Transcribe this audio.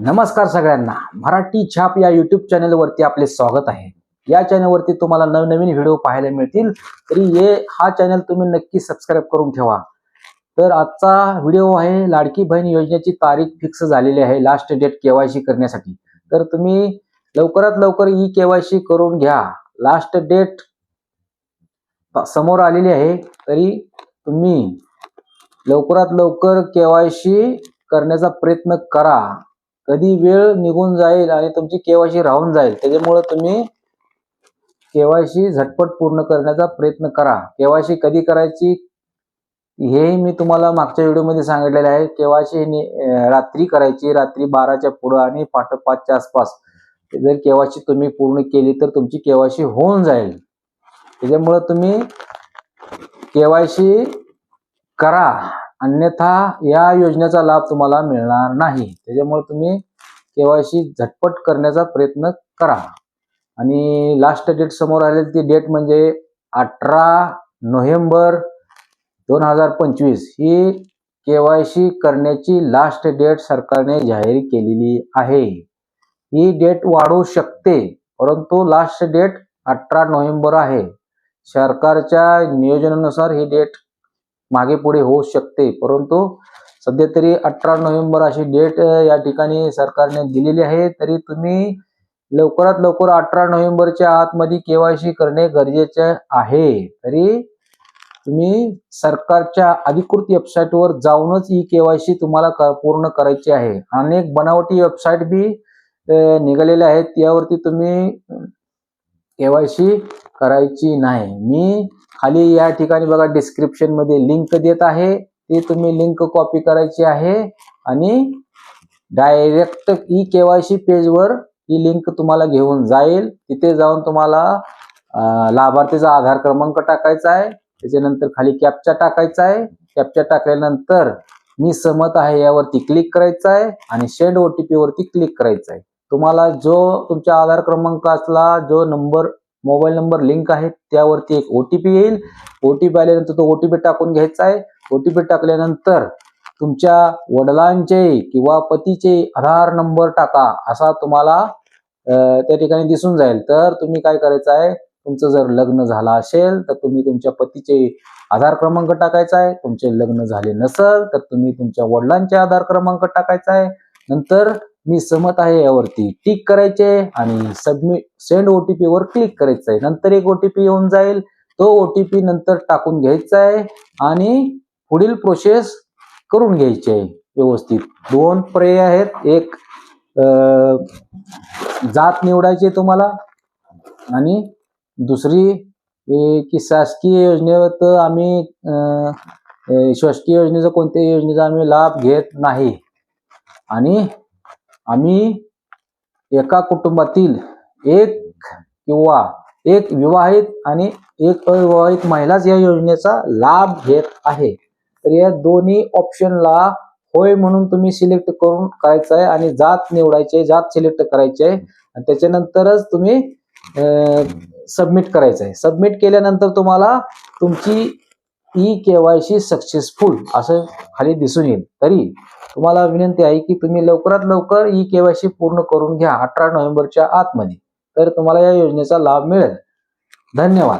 नमस्कार सगळ्यांना. मराठी छाप या युट्यूब चॅनलवरती आपले स्वागत आहे. या चॅनलवरती तुम्हाला नवनवीन व्हिडिओ पाहायला मिळतील. तरी हे हा चॅनल तुम्ही नक्की सबस्क्राईब करून ठेवा. तर आजचा व्हिडिओ आहे लाडकी बहीण योजनेची तारीख फिक्स झालेली आहे लास्ट डेट केवायसी करण्यासाठी. तर तुम्ही लवकरात लवकर ई केवायसी करून घ्या. लास्ट डेट समोर आलेली आहे तरी तुम्ही लवकरात लवकर केवायसी करण्याचा प्रयत्न करा. कधी वेळ निघून जाईल आणि तुमची केवायसी राहून जाईल त्याच्यामुळे तुम्ही केवायसी झटपट पूर्ण करण्याचा प्रयत्न करा. केवायसी कधी करायची हेही मी तुम्हाला मागच्या व्हिडिओमध्ये सांगितलेलं आहे. केवायसी रात्री करायची रात्री बाराच्या पुढं आणि पाठ पाचच्या आसपास. जर केवायसी तुम्ही पूर्ण केली तर तुमची केवायसी होऊन जाईल. त्याच्यामुळं तुम्ही केवायसी करा. अन्यथा या योजनेचा लाभ तुम्हाला मिळणार नाही. त्याच्यामुळे तुम्ही केवायसी झटपट करण्याचा प्रयत्न करा. आणि लास्ट डेट समोर आलेली ती डेट म्हणजे अठरा नोव्हेंबर दोन हजार पंचवीस ही केवायसी करण्याची लास्ट डेट सरकारने जाहीर केलेली आहे. ही डेट वाढू शकते परंतु लास्ट डेट अठरा नोव्हेंबर आहे. सरकारच्या नियोजनानुसार ही डेट मागे पुढे होऊ शकते परंतु सध्या तरी अठरा नोव्हेंबर अशी डेट या ठिकाणी सरकारने दिलेली आहे. तरी तुम्ही लवकरात लवकर अठरा नोव्हेंबरच्या आतमध्ये केवायसी करणे गरजेचे आहे. तरी तुम्ही सरकारच्या अधिकृत वेबसाईटवर जाऊनच ई केवायसी तुम्हाला पूर्ण करायची आहे. अनेक बनावटी वेबसाईट बी निघालेल्या आहेत. त्यावरती तुम्ही केवायसी करायची नाही. मी खाली या ठिकाणी बघा डिस्क्रिप्शनमध्ये लिंक देत आहे. ती तुम्ही लिंक कॉपी करायची आहे आणि डायरेक्ट ई केवायसी पेजवर ही लिंक तुम्हाला घेऊन जाईल. तिथे जाऊन तुम्हाला लाभार्थीचा आधार क्रमांक टाकायचा आहे. त्याच्यानंतर खाली कॅपचा टाकायचा आहे. कॅपचा टाकल्यानंतर मी सहमत आहे यावरती क्लिक करायचं आहे आणि सेंड ओटीपी वरती क्लिक करायचं आहे. तुम्हाला जो तुमच्या आधार क्रमांक असला जो नंबर मोबाईल नंबर लिंक आहे त्यावरती एक ओटीपी येईल. ओटीपी आल्यानंतर तो ओटीपी टाकून घ्यायचा आहे. ओटीपी टाकल्यानंतर तुमच्या वडिलांचे किंवा पतीचे आधार नंबर टाका असा तुम्हाला त्या ठिकाणी दिसून जाईल. तर तुम्ही काय करायचं आहे? तुमचं जर लग्न झालं असेल तर तुम्ही तुमच्या पतीचे आधार क्रमांक टाकायचा आहे. तुमचे लग्न झाले नसेल तर तुम्ही तुमच्या वडिलांचे आधार क्रमांक टाकायचा आहे. नंतर मी सहमत आहे यावरती. टिक करायचे आणि सबमिट सेंड ओटीपी वर क्लिक करायचं आहे नंतर एक ओटीपी येऊन जाईल. तो ओटीपी नंतर टाकून घ्यायचा आहे आणि पुढील प्रोसेस करून घ्यायची. आहे व्यवस्थित. दोन पर्याय आहेत. एक जात निवडायची तुम्हाला. आणि दुसरी की शासकीय योजनेवर आम्ही शासकीय योजनेचा कोणत्याही योजनेचा आम्ही लाभ घेत नाही. आणि आम्ही एका कुटुंबातील एक किंवा एक विवाहित आणि एक अविवाहित महिलाच या योजनेचा लाभ घेत आहे. तर या दोन्ही ऑप्शनला होय म्हणून तुम्ही सिलेक्ट करून करायचं आहे आणि जात निवडायचे जात सिलेक्ट करायचे आहे. आणि त्याच्यानंतरच तुम्ही सबमिट करायचं आहे. सबमिट केल्यानंतर तुम्हाला तुमची E K Y C successful असं खाली दिसून येईल. तरी तुम्हाला विनंती आहे की तुम्ही लवकरात लवकर ई केवायसी पूर्ण करून घ्या अठरा नोव्हेंबरच्या आतमध्ये. तर तुम्हाला या योजनेचा लाभ मिळेल. धन्यवाद.